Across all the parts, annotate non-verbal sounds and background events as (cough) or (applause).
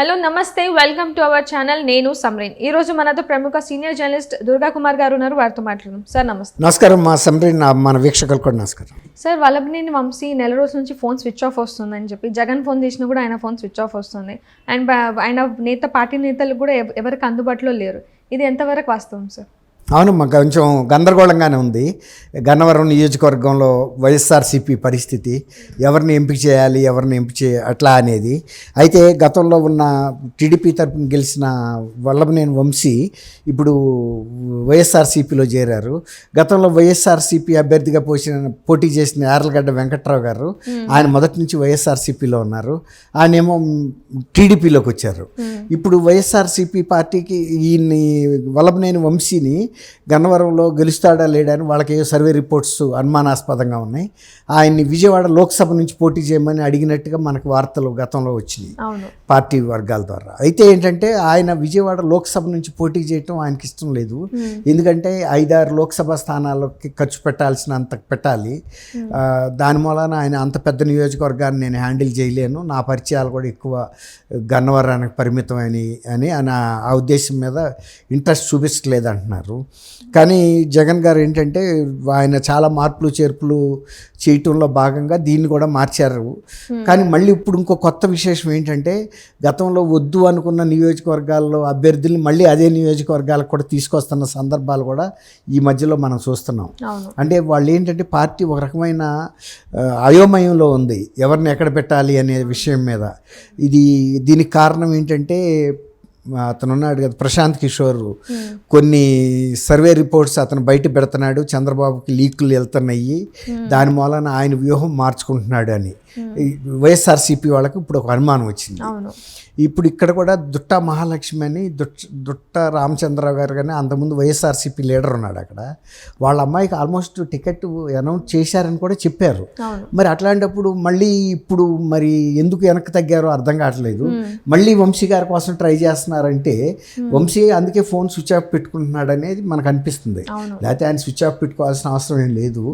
Hello నమస్తే welcome to our channel నేను సమ్రీన్ ఈ రోజు మనతో ప్రముఖ సీనియర్ జర్నలిస్ట్ దుర్గా కుమార్ గారు ఉన్నారు. వారితో మాట్లాడడం సార్ నమస్తే. నమస్కారం మా సంబ్రి నా మన వీక్షకులు కూడా నమస్కారం. సార్ వల్లభనేని వంశీ నెల రోజుల నుంచి ఫోన్ స్విచ్ ఆఫ్ వస్తుందని చెప్పి జగన్ ఫోన్ చేసినా కూడా ఆయన ఫోన్ స్విచ్ ఆఫ్ వస్తుంది. అండ్ ఆయన నేత పార్టీ నేతలు కూడా ఎవ- ఎవరికి అందుబాటులో లేరు. ఇది ఎంతవరకు వాస్తవం సార్ అవును మాకు కొంచెం గందరగోళంగానే ఉంది. గన్నవరం నియోజకవర్గంలో వైఎస్ఆర్సీపీ పరిస్థితి ఎవరిని ఎంపిక చేయాలి ఎవరిని ఎంపిక చే అట్లా అనేది. అయితే గతంలో ఉన్న టీడీపీ తరపున గెలిచిన వల్లభనేని వంశీ ఇప్పుడు వైఎస్ఆర్సీపీలో చేరారు. గతంలో వైఎస్ఆర్సీపీ అభ్యర్థిగా పోసిన పోటీ చేసిన యార్లగడ్డ వెంకట్రావు గారు ఆయన మొదటి నుంచి వైఎస్ఆర్సీపీలో ఉన్నారు. ఆయనేమో టీడీపీలోకి వచ్చారు. ఇప్పుడు వైఎస్ఆర్సీపీ పార్టీకి ఈయన్ని వల్లభనేని వంశీని గన్నవరంలో గెలుస్తాడా లేడా అని వాళ్ళకి ఏ సర్వే రిపోర్ట్స్ అనుమానాస్పదంగా ఉన్నాయి. ఆయన్ని విజయవాడ లోక్సభ నుంచి పోటీ చేయమని అడిగినట్టుగా మనకు వార్తలు గతంలో వచ్చినాయి పార్టీ వర్గాల ద్వారా. అయితే ఏంటంటే ఆయన విజయవాడ లోక్సభ నుంచి పోటీ చేయటం ఆయనకి ఇష్టం లేదు. ఎందుకంటే ఐదారు లోక్సభ స్థానాలకి ఖర్చు పెట్టాల్సినంత పెట్టాలి. ఆ, దాని మూలాన ఆయన అంత పెద్ద నియోజకవర్గాన్ని నేను హ్యాండిల్ చేయలేను. నా పరిచయాలు కూడా ఎక్కువ గన్నవరానికి పరిమితమని అని ఆయన ఆ ఉద్దేశం మీద ఇంట్రెస్ట్ చూపించట్లేదు అంటున్నారు. కానీ జగన్ గారు ఏంటంటే ఆయన చాలా మార్పులు చేర్పులు చేయటంలో భాగంగా దీన్ని కూడా మార్చారు. కానీ మళ్ళీ ఇప్పుడు ఇంకో కొత్త విశేషం ఏంటంటే గతంలో వద్దు అనుకున్న నియోజకవర్గాల్లో అభ్యర్థుల్ని మళ్ళీ అదే నియోజకవర్గాలకు కూడా తీసుకొస్తున్న సందర్భాలు కూడా ఈ మధ్యలో మనం చూస్తున్నాం. అంటే వాళ్ళు ఏంటంటే పార్టీ ఒక రకమైన అయోమయంలో ఉంది. ఎవరిని ఎక్కడ పెట్టాలి అనే విషయం మీద. ఇది దీనికి కారణం ఏంటంటే అతను ఉన్నాడు కదా ప్రశాంత్ కిషోర్. కొన్ని సర్వే రిపోర్ట్స్ అతను బయట పెడుతున్నాడు చంద్రబాబుకి లీకులు వెళ్తున్నాయి. దాని మూలన ఆయన వ్యూహం మార్చుకుంటున్నాడు అని. వైఎస్ఆర్సీపీ వాళ్ళకి ఇప్పుడు ఒక అనుమానం వచ్చింది. ఇప్పుడు ఇక్కడ కూడా దుట్ట మహాలక్ష్మి అని దుట్ దుట్ట రామచంద్రరావు గారు కానీ అంతకుముందు వైఎస్ఆర్సీపీ లీడర్ ఉన్నాడు అక్కడ. వాళ్ళ అమ్మాయికి ఆల్మోస్ట్ టికెట్ అనౌన్స్ చేశారని కూడా చెప్పారు. మరి అట్లాంటప్పుడు మళ్ళీ ఇప్పుడు మరి ఎందుకు వెనక్కి తగ్గారో అర్థం కావట్లేదు. మళ్ళీ వంశీ గారి కోసం ట్రై చేస్తున్నారంటే వంశీ అందుకే ఫోన్ స్విచ్ ఆఫ్ పెట్టుకుంటున్నాడు అనేది మనకు అనిపిస్తుంది లేకపోతే ఆయన స్విచ్ ఆఫ్ పెట్టుకోవాల్సిన అవసరం ఏం లేదు.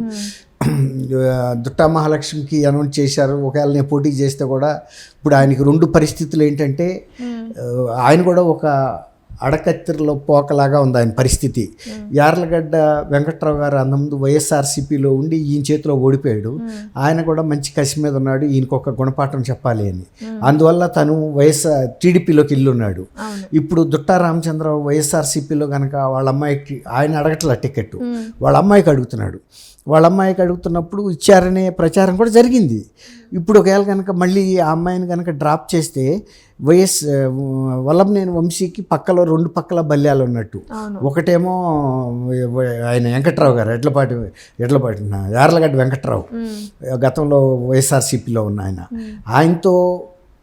(clears throat) దుట్టా మహాలక్ష్మికి అనౌన్స్ చేశారు. ఒకవేళ నేను పోటీ చేస్తే కూడా ఇప్పుడు ఆయనకి రెండు పరిస్థితులు ఏంటంటే ఆయన కూడా ఒక అడకత్తిరలో పోకలాగా ఉంది ఆయన పరిస్థితి. యార్లగడ్డ వెంకట్రావు గారు అంతకుముందు వైఎస్ఆర్సీపీలో ఉండి ఈయన చేతిలో ఓడిపోయాడు. ఆయన కూడా మంచి కసి మీద ఉన్నాడు. ఈయనకు ఒక గుణపాఠం చెప్పాలి అని. అందువల్ల తను వైఎస్ఆర్ టీడీపీలోకి ఇల్లున్నాడు ఇప్పుడు దుట్టా రామచంద్రరావు వైఎస్ఆర్సీపీలో కనుక వాళ్ళ అమ్మాయికి ఆయన అడగట్ల టికెట్ వాళ్ళ అమ్మాయికి అడుగుతున్నాడు. వాళ్ళ అమ్మాయికి అడుగుతున్నప్పుడు ఇచ్చారనే ప్రచారం కూడా జరిగింది. ఇప్పుడు ఒకవేళ కనుక మళ్ళీ ఆ అమ్మాయిని కనుక డ్రాప్ చేస్తే వైఎస్ వల్లభనేని వంశీకి పక్కలో రెండు పక్కల బల్యాలు ఉన్నట్టు. ఒకటేమో ఆయన వెంకట్రావు గారు ఎడ్లపాటి ఎడ్లపాటి యార్లగడ్డ వెంకట్రావు. గతంలో వైఎస్ఆర్సీపీలో ఉన్న ఆయన. ఆయనతో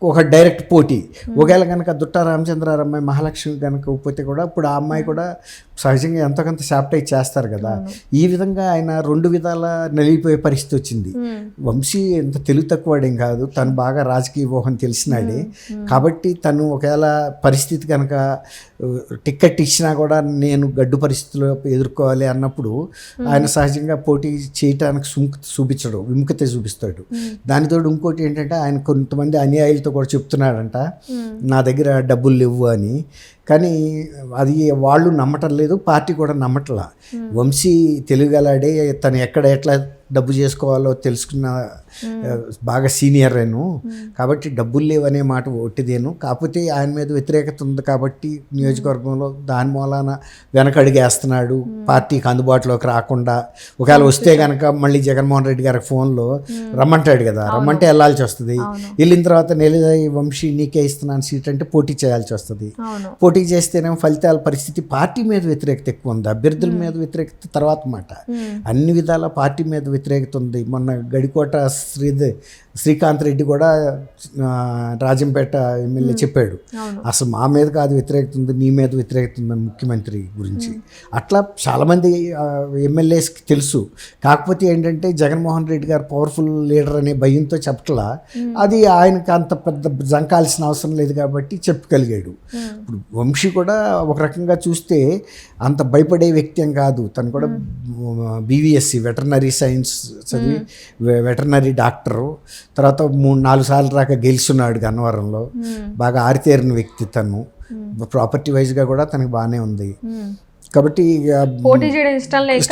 ఒక డైరెక్ట్ పోటీ. ఒకవేళ కనుక దుట్టా రామచంద్రారావు అమ్మాయి మహాలక్ష్మి కనుక పోతే కూడా ఇప్పుడు ఆ అమ్మాయి కూడా సహజంగా ఎంతో కొంత శాప్టైజ్ చేస్తారు కదా. ఈ విధంగా ఆయన రెండు విధాల నలిగిపోయే పరిస్థితి వచ్చింది. వంశీ ఎంత తెలుగు తక్కువడేం కాదు. తను బాగా రాజకీయ వ్యూహం తెలిసినాడే. కాబట్టి తను ఒకవేళ పరిస్థితి కనుక ఆ, టికెట్ ఇచ్చినా కూడా నేను గడ్డు పరిస్థితుల్లో ఎదుర్కోవాలి అన్నప్పుడు ఆయన సహజంగా పోటీ చేయటానికి సుముఖత చూపించడు. విముఖత చూపిస్తాడు. దానితోడు ఇంకోటి ఏంటంటే ఆయన కొంతమంది అనుయాయులతో కూడా చెప్తున్నాడంట నా దగ్గర డబ్బులు లేవు అని. కానీ అది వాళ్ళు నమ్మటం లేదు పార్టీ కూడా నమ్మట్లా. వంశీ తెలుగలాడే తను ఎక్కడ ఎట్లా డబ్బు చేసుకోవాలో తెలుసుకున్న బాగా సీనియర్ నేను. కాబట్టి డబ్బులు లేవనే మాట ఒట్టిదేను. కాకపోతే ఆయన మీద వ్యతిరేకత ఉంది కాబట్టి నియోజకవర్గంలో దాని మూలాన వెనకడిగేస్తున్నాడు. పార్టీకి అందుబాటులోకి రాకుండా. ఒకవేళ వస్తే కనుక మళ్ళీ జగన్మోహన్ రెడ్డి గారి ఫోన్లో రమ్మంటాడు కదా. రమ్మంటే వెళ్ళాల్సి వస్తుంది. వెళ్ళిన తర్వాత నెల వంశీ నీకే ఇస్తున్నాను సీట్ అంటే పోటీ చేయాల్సి వస్తుంది. అవును. పోటీ చేస్తేనేమో ఫలితాల పరిస్థితి పార్టీ మీద వ్యతిరేకత ఎక్కువ ఉంది. అభ్యర్థుల మీద వ్యతిరేకత తర్వాత మాట. అన్ని విధాల పార్టీ మీద వ్యతిరేకత ఉంది. మొన్న గడికోట శ్రీధర్ శ్రీకాంత్ రెడ్డి కూడా రాజంపేట ఎమ్మెల్యే చెప్పాడు. అసలు మా మీద కాదు వ్యతిరేకత ఉంది నీ మీద వ్యతిరేకత ఉందని ముఖ్యమంత్రి గురించి. అట్లా చాలామంది ఎమ్మెల్యేస్కి తెలుసు. కాకపోతే ఏంటంటే జగన్మోహన్ రెడ్డి గారు పవర్ఫుల్ లీడర్ అనే భయంతో చెప్పట్లా. అది ఆయనకి అంత పెద్ద జంకాల్సిన అవసరం లేదు కాబట్టి చెప్పగలిగాడు. ఇప్పుడు వంశీ కూడా ఒక రకంగా చూస్తే అంత భయపడే వ్యక్తి ఏం కాదు. తను కూడా బీవీఎస్సి వెటర్నరీ సైన్స్ చదివి వెటర్నరీ డాక్టరు. తర్వాత మూడు నాలుగు సార్లు రాక గెలుచున్నాడు గన్నవరంలో బాగా ఆరితేరిన వ్యక్తి తను. ప్రాపర్టీ వైజ్గా కూడా తనకి బాగానే ఉంది. కాబట్టి ఇష్టం లేక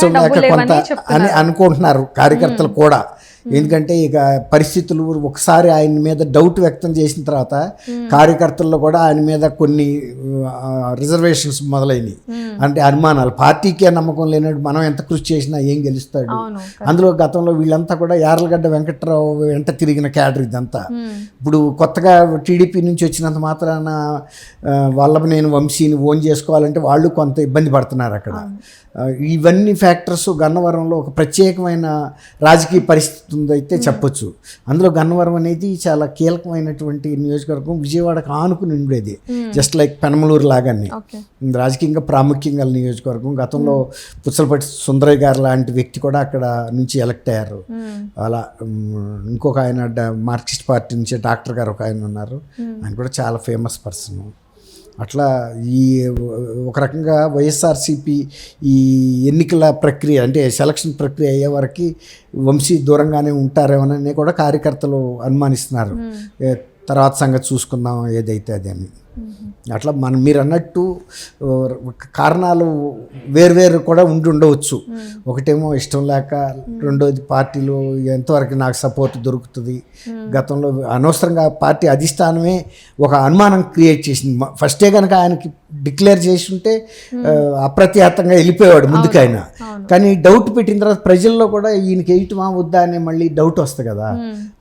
కొంత అని అనుకుంటున్నారు. కార్యకర్తలు కూడా. ఎందుకంటే ఇక పరిస్థితులు ఒకసారి ఆయన మీద డౌట్ వ్యక్తం చేసిన తర్వాత కార్యకర్తల్లో కూడా ఆయన మీద కొన్ని రిజర్వేషన్స్ మొదలైనవి అంటే అనుమానాలు. పార్టీకే నమ్మకం లేనట్టు మనం ఎంత కృషి చేసినా ఏం గెలుస్తాడు? అందులో గతంలో వీళ్ళంతా కూడా యార్లగడ్డ వెంకట్రావు వెంట తిరిగిన క్యాడర్ ఇదంతా. ఇప్పుడు కొత్తగా టీడీపీ నుంచి వచ్చినంత మాత్రాన ఆ, వల్లభనేని వంశీని ఓన్ చేసుకోవాలంటే వాళ్ళు కొంత ఇబ్బంది పడుతున్నారు అక్కడ. ఇవన్నీ ఫ్యాక్టర్స్ గన్నవరంలో ఒక ప్రత్యేకమైన రాజకీయ పరిస్థితి ఉందైతే చెప్పొచ్చు. అందులో గన్నవరం అనేది చాలా కీలకమైనటువంటి నియోజకవర్గం. విజయవాడకు ఆనుకుని ఉండేది జస్ట్ లైక్ పెనమలూరు లాగానే. రాజకీయంగా ప్రాముఖ్యం గల నియోజకవర్గం. గతంలో పుచ్చలపట్టి సుందరయ్య గారు లాంటి వ్యక్తి కూడా అక్కడ నుంచి ఎలక్ట్ అయ్యారు. అలా ఇంకొక ఆయన మార్క్సిస్ట్ పార్టీ నుంచి డాక్టర్ గారు ఒక ఆయన ఉన్నారు. ఆయన కూడా చాలా ఫేమస్ పర్సన్. అట్లా ఈ ఒక రకంగా వైఎస్ఆర్సిపి ఈ ఎన్నికల ప్రక్రియ అంటే సెలక్షన్ ప్రక్రియ అయ్యే వరకు వంశీ దూరంగానే ఉంటారేమోనని కూడా కార్యకర్తలు అనుమానిస్తున్నారు. తర్వాత సంగతి చూసుకుందాం ఏదైతే అది అని. అట్లా మనం మీరు అన్నట్టు కారణాలు వేర్వేరు కూడా ఉండి ఉండవచ్చు. ఒకటేమో ఇష్టం లేక రెండోది పార్టీలో ఎంతవరకు నాకు సపోర్ట్ దొరుకుతుంది. గతంలో అనవసరంగా పార్టీ అధిష్టానమే ఒక అనుమానం క్రియేట్ చేసింది. ఫస్టే కనుక ఆయనకి డిక్లేర్ చేసి ఉంటే ఆ, అప్రతిహతంగా వెళ్ళిపోయాడు ముందుకు ఆయన అవును. కానీ డౌట్ పెట్టిన తర్వాత ప్రజల్లో కూడా ఈయనకి వేయటమా వద్దా అనే మళ్ళీ డౌట్ వస్తుంది కదా.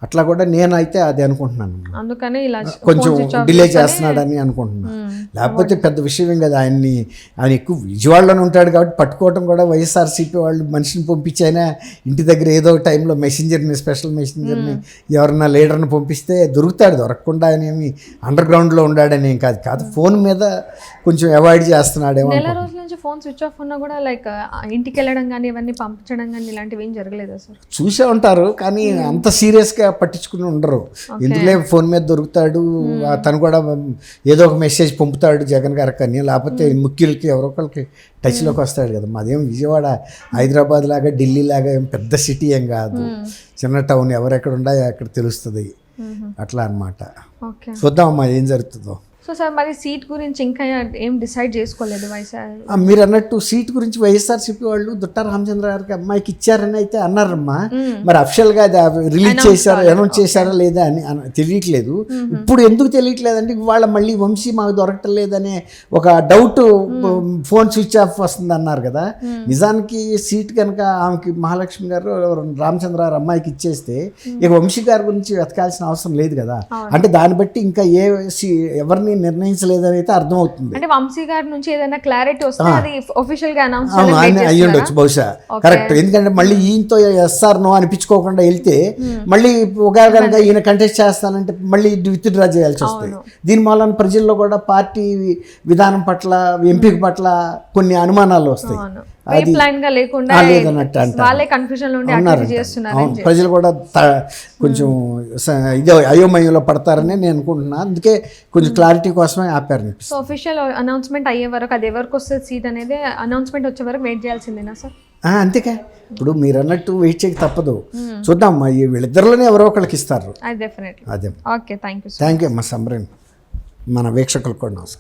అట్లా కూడా నేనైతే అది అనుకుంటున్నాను. అందుకని ఇలా కొంచెం డిలే చేస్తున్నాడని అనుకుంటున్నా. లేకపోతే పెద్ద విషయం ఏం కదా ఆయన్ని ఆయన ఎక్కువ విజయవాడలోనే ఉంటాడు కాబట్టి పట్టుకోవటం కూడా వైఎస్ఆర్సీపీ వాళ్ళు మనిషిని పంపించి అయినా ఇంటి దగ్గర ఏదో ఒక టైంలో మెసెంజర్ని స్పెషల్ మెసెంజర్ని ఎవరన్నా లీడర్ని పంపిస్తే దొరుకుతాడు దొరకకుండా ఆయన ఏమి అండర్ గ్రౌండ్లో ఉండాడని ఏం కాదు. కాదు ఫోన్ మీద కొంచెం అవాయిడ్ చేస్తున్నాడేమో నెల రోజుల నుంచి ఫోన్ స్విచ్ ఆఫ్ ఉన్నా కూడా లైక్ ఇంటికి వెళ్ళడం కానీ ఇవన్నీ పంపించడం కానీ ఇలాంటివి ఏం జరగలేదా సార్? చూసే ఉంటారు కానీ అంత సీరియస్గా పట్టించుకుని ఉండరు. ఎందుకులే ఫోన్ మీద దొరుకుతాడు ఆ తను కూడా ఏదో ఒక మెసేజ్ పంపుతాడు జగన్ గారికి అని లేకపోతే ముఖ్యులకి ఎవరో ఒకరికి టచ్లోకి వస్తాడు కదా. మాదేం విజయవాడ హైదరాబాద్ లాగా ఢిల్లీ లాగా ఏం పెద్ద సిటీ ఏం కాదు. చిన్న టౌన్ ఎవరెక్కడ ఉన్నాయో అక్కడ తెలుస్తుంది. అట్లా అన్నమాట. ఓకే. చూద్దామమ్మా ఏం జరుగుతుందో. సో సార్ మరి సీట్ గురించి ఇంకా ఏం డిసైడ్ చేసుకోలేదు వైఎస్ఆర్ మీరు అన్నట్టు సీట్ గురించి వైఎస్ఆర్సీపీ వాళ్ళు దుట్ట రామచంద్ర గారికి అమ్మాయికి ఇచ్చారని అయితే అన్నారమ్మా. మరి అఫిషియల్గా రిలీజ్ చేశారా అనౌన్స్ చేశారా లేదా అని తెలియట్లేదు. ఇప్పుడు ఎందుకు తెలియట్లేదు అంటే ఇవాళ మళ్ళీ వంశీ మాకు దొరకటం లేదనే ఒక డౌట్ ఫోన్ స్విచ్ ఆఫ్ వస్తుంది అన్నారు కదా. నిజానికి సీట్ కనుక ఆమెకి మహాలక్ష్మి గారు రామచంద్ర గారు అమ్మాయికి ఇచ్చేస్తే ఇక వంశీ గారి గురించి వెతకాల్సిన అవసరం లేదు కదా. అంటే దాన్ని బట్టి ఇంకా ఏ ఎవరిని నిర్ణయించలేదని అయితే అర్థమవుతుంది. అంటే వంశీ గారి నుంచి ఏదైనా క్లారిటీ వస్తే అది ఒఫిషియల్గా అనౌన్స్ అయ్యి ఉండొచ్చు బహుశా. కరెక్ట్ ఎందుకంటే మళ్ళీ ఈయనతో ఎస్ఆర్ నో అనిపించుకోకుండా వెళ్తే మళ్ళీ ఒకవేళ కనుక ఈయన కంటెస్ట్ చేస్తానంటే మళ్ళీ విత్ డ్రా చేయాల్సి వస్తుంది. దీని మూలన ప్రజల్లో కూడా పార్టీ విధానం పట్ల ఎంపిక పట్ల కొన్ని అనుమానాలు వస్తాయి. ప్లాన్గా లేకుండా లేదన్నట్టు కన్ఫ్యూజన్ అవును. ప్రజలు కూడా కొంచెం ఇదే అయోమయంలో పడతారని నేను అనుకుంటున్నా. అందుకే కొంచెం క్లారిటీ కోసమే ఆపారు సో అఫీషియల్ అనౌన్స్మెంట్ అయ్యే వరకు అది ఎవరికి వస్తుంది సీట్ అనేది అనౌన్స్మెంట్ వచ్చే వరకు వెయిట్ చేయాల్సిందేనా సార్ అంతేకా. ఇప్పుడు మీరు అన్నట్టు వెయిట్ చేయక తప్పదు. చూద్దాం మా ఈ వీళ్ళిద్దరిలోనే ఎవరో ఒకరికి ఇస్తారు. అది అదే. Okay thank you thank you అమ్మా సంబరం మన వీక్షకులకు కూడా నమస్కారం.